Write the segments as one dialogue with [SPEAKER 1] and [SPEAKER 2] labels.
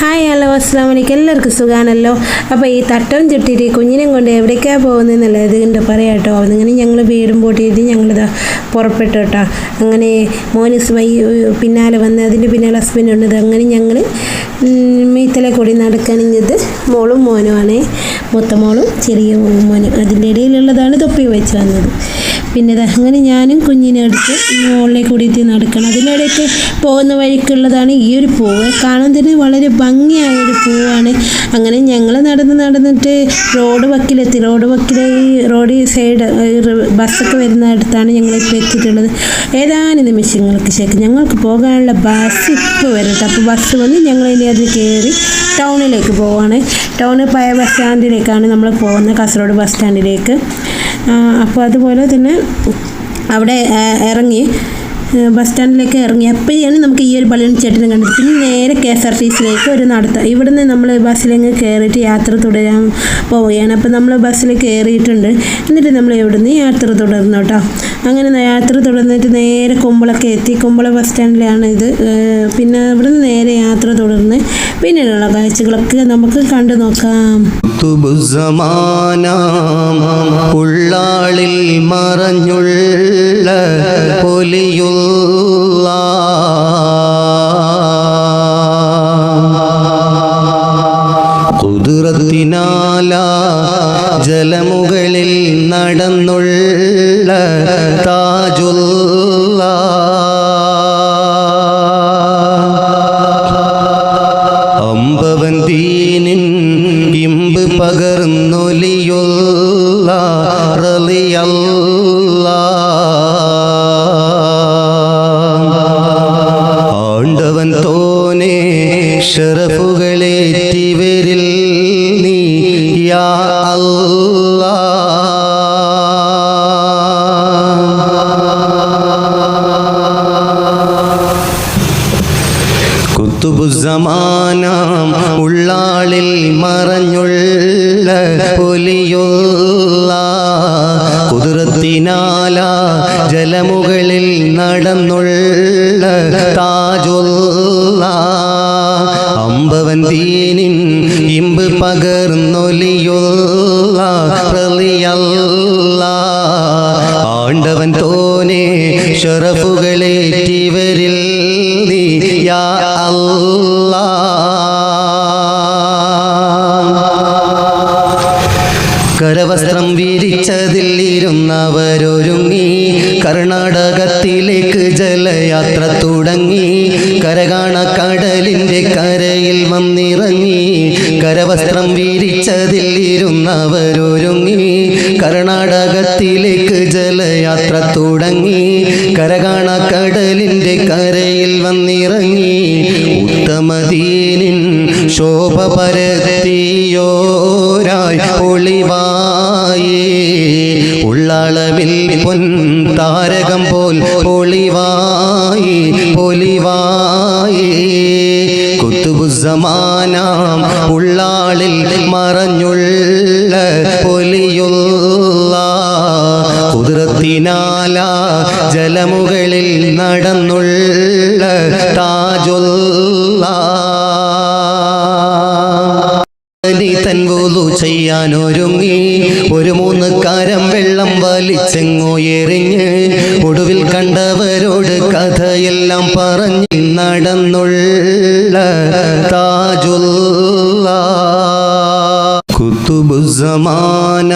[SPEAKER 1] Hi hello അസ്സാം വലൈക്കും എല്ലാവർക്കും സുഖാണല്ലോ. അപ്പോൾ ഈ തട്ടം ചുട്ടിട്ട് കുഞ്ഞിനെയും കൊണ്ട് എവിടേക്കാണ് പോകുന്നതെന്നുള്ളത് കണ്ട് പറയാം കേട്ടോ അതിങ്ങനെ ഞങ്ങൾ വീടും പൂട്ടിയിട്ട് ഞങ്ങളിതാ പുറപ്പെട്ടു കേട്ടോ. അങ്ങനെ മോനിസ് വൈ പിന്നാലെ വന്ന് അതിന്റെ പിന്നാലെ ഹസ്ബൻഡ് ഉണ്ട്. അങ്ങനെ ഞങ്ങൾ മീത്തലെ കൂടി നടക്കണിഞ്ഞത് മോളും മോനുമാണ്. മൂത്ത മോളും ചെറിയ മോനും. അതിന്റെ ഇടയിലുള്ളതാണ് തൊപ്പി വെച്ച് വന്നത്. പിന്നെ അങ്ങനെ ഞാനും കുഞ്ഞിനെ എടുത്ത് കൂടി കൂടിയിട്ട് നടക്കണം. അതിനിടയ്ക്ക് പോകുന്ന വഴിക്കുള്ളതാണ് ഈ ഒരു പൂവ്. കാണാൻ തന്നെ വളരെ ഭംഗിയായൊരു പൂവാണ്. അങ്ങനെ ഞങ്ങൾ നടന്ന് നടന്നിട്ട് റോഡ് വക്കിലെത്തി. റോഡ് വക്കിലെ ഈ റോഡ് സൈഡ് ബസ്സൊക്കെ വരുന്ന അടുത്താണ് ഞങ്ങളിപ്പോൾ എത്തിയിട്ടുള്ളത്. ഏതാനും നിമിഷങ്ങൾക്ക് ശേഷം ഞങ്ങൾക്ക് പോകാനുള്ള ബസ് ഇപ്പോൾ വരട്ടെ. അപ്പോൾ ബസ് വന്ന് ഞങ്ങൾ ഇനി അത് കയറി ടൗണിലേക്ക് പോവാണ്. ടൗണ് പഴയ ബസ് സ്റ്റാൻഡിലേക്കാണ് നമ്മൾ പോകുന്നത്. കാസർഗോഡ് ബസ് സ്റ്റാൻഡിലേക്ക് അപ്പോൾ അതുപോലെ തന്നെ അവിടെ ഇറങ്ങി ബസ് സ്റ്റാൻഡിലേക്ക് ഇറങ്ങി. അപ്പോഴാണ് നമുക്ക് ഈ ഒരു ബലൂൺ ചേട്ടനെ കണ്ടത്. പിന്നെ നേരെ കെ എസ് ആർ ടി സിയിലേക്ക് ഒരു നടത്തം. ഇവിടുന്ന് നമ്മൾ ബസ്സിലേക്ക് കയറിയിട്ട് യാത്ര തുടരാൻ പോവുകയാണ്. അപ്പോൾ നമ്മൾ ബസ്സിൽ കയറിയിട്ടുണ്ട്. എന്നിട്ട് നമ്മൾ ഇവിടുന്ന് യാത്ര തുടർന്നു കേട്ടോ അങ്ങനെ യാത്ര തുടർന്നിട്ട് നേരെ കുമ്പളൊക്കെ എത്തി. കുമ്പള ബസ് സ്റ്റാൻഡിലാണ് ഇത്. പിന്നെ ഇവിടുന്ന് നേരെ യാത്ര തുടർന്ന് പിന്നീടുള്ള കാഴ്ചകളൊക്കെ നമുക്ക് കണ്ടു നോക്കാം.
[SPEAKER 2] ഉള്ളാളിൽ മറഞ്ഞുള്ള കുതിരത്തിനാല ജലമുകളിൽ നടന്നുള്ള ഇമ്പ് പകർന്നൊലിയുള്ള റളിയല്ല ഷറഫുകളേറ്റിവരിൽ നീ യാ അല്ലാ. കുത്തുബുസമാനാം ഉള്ളാളിൽ മറഞ്ഞുള്ള പൊലിയുള്ള. കുതിരത്തിനാല ജലമുകളിൽ നടന്നുള്ള താജുള്ള ആണ്ടവൻ തോനെ ഷറഫുകളേറ്റിവരിൽ നീ യാ കരവസ്ത്രം വിരിച്ചതിൽ ഇരുന്നവരൊരുങ്ങി കർണാടകത്തിലേക്ക് ജലയാത്ര തുടങ്ങി കരകാണ കടലിന്റെ കരയിൽ വന്നിറങ്ങി കരവസ്ത്രം വിരിച്ചതിൽ ഇരുന്നവരൊരുങ്ങി കർണാടകത്തിലേക്ക് ജലയാത്ര തുടങ്ങി. കരകാണ കടലിന്റെ കരയിൽ വന്നിറങ്ങി. ഉത്തമദീനിൻ ശോഭ പരത്തിയോരായി ഒളിവായി ഉള്ളളവിൽ പൊൻ താരകം പോൽ ഒളിവായി പൊലിവായി. കുത്തുബുസമാനാം ഉള്ളാളിൽ മറഞ്ഞുള്ള ജലമുകളിൽ നടന്നുള്ള താജുള്ള നീ ചെയ്യാൻ ഒരുങ്ങി. ഒരു മൂന്ന് കാരം വെള്ളം വലിച്ചെങ്ങോ എറിഞ്ഞ്. ഒടുവിൽ കണ്ടവരോട് കഥയെല്ലാം പറഞ്ഞ് നടന്നുള്ള താജുള്ള കുത്തുബുസമാനാം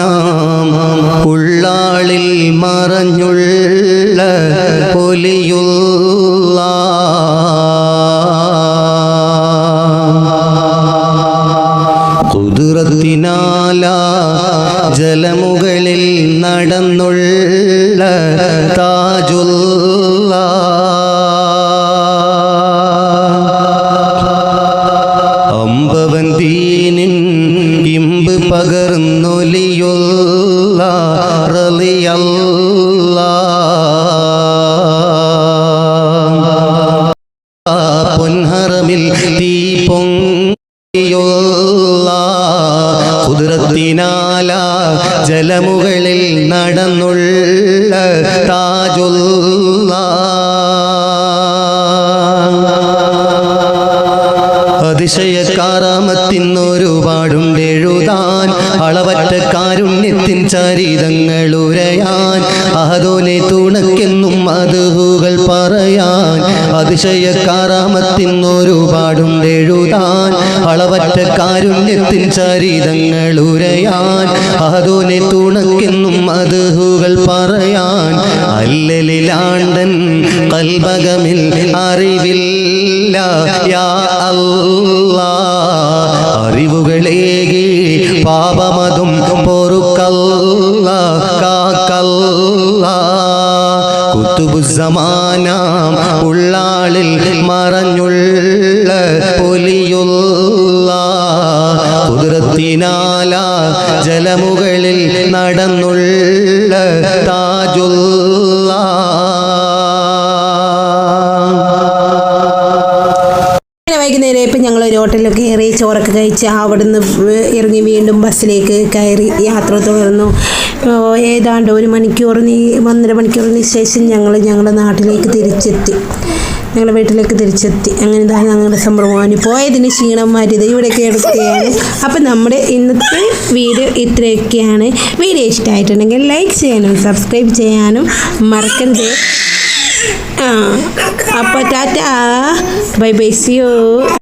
[SPEAKER 2] ഉള്ളാളിൽ മറഞ്ഞുള്ള പൊലിയുള്ള നടന്നുള്ള താജുള്ള അതിശയ അളവറ്റ കാരുണ്യത്തിൻ ചരിതങ്ങൾ ഉരയാൻ അഹദോനെ തുണക്കെന്നും മധുഹുകൾ പറയാൻ അതിശയക്കാറാമത്തിന്നൊരുപാടുണ്ട് എഴുതാൻ അളവറ്റ കാരുണ്യത്തിൻ ചരിതങ്ങൾ ഉരയാൻ അഹദോനെ തുണക്കെന്നും മധുഹുകൾ പറയാൻ അല്ലലിലാണ്ടൻ കൽബകമിൽ അറിവില്ല യാ അല്ലാ. കുത്തുബുസമാനാം ഉള്ളാളിൽ മറഞ്ഞുള്ള പൊലിയുള്ള കുതിരത്തിനാല ജലമുകളിൽ നടന്നുള്ള താജുള്ള.
[SPEAKER 1] വൈകുന്നേരം ഇപ്പം ഞങ്ങൾ ഒരു ഹോട്ടലിൽ കയറി ചോറൊക്കെ കഴിച്ച് അവിടുന്ന് ഇറങ്ങി വീണ്ടും ബസ്സിലേക്ക് കയറി യാത്ര തുടർന്നു. ഏതാണ്ട് ഒരു മണിക്കൂർ നീ ഒന്നര മണിക്കൂറിന് ശേഷം ഞങ്ങൾ ഞങ്ങളുടെ നാട്ടിലേക്ക് തിരിച്ചെത്തി. ഞങ്ങളുടെ വീട്ടിലേക്ക് തിരിച്ചെത്തി. അങ്ങനെ ഇതാണ് ഞങ്ങളുടെ സംഭവം. പോയതിന് ക്ഷീണം മാറ്റിയത് ഇവിടെയൊക്കെ എടുക്കുകയാണ് അപ്പം നമ്മുടെ ഇന്നത്തെ വീഡിയോ ഇത്രയൊക്കെയാണ്. വീഡിയോ ഇഷ്ടമായിട്ടുണ്ടെങ്കിൽ ലൈക്ക് ചെയ്യാനും സബ്സ്ക്രൈബ് ചെയ്യാനും മറക്കരുത്. അപ്പോൾ Tata. Bye bye see you.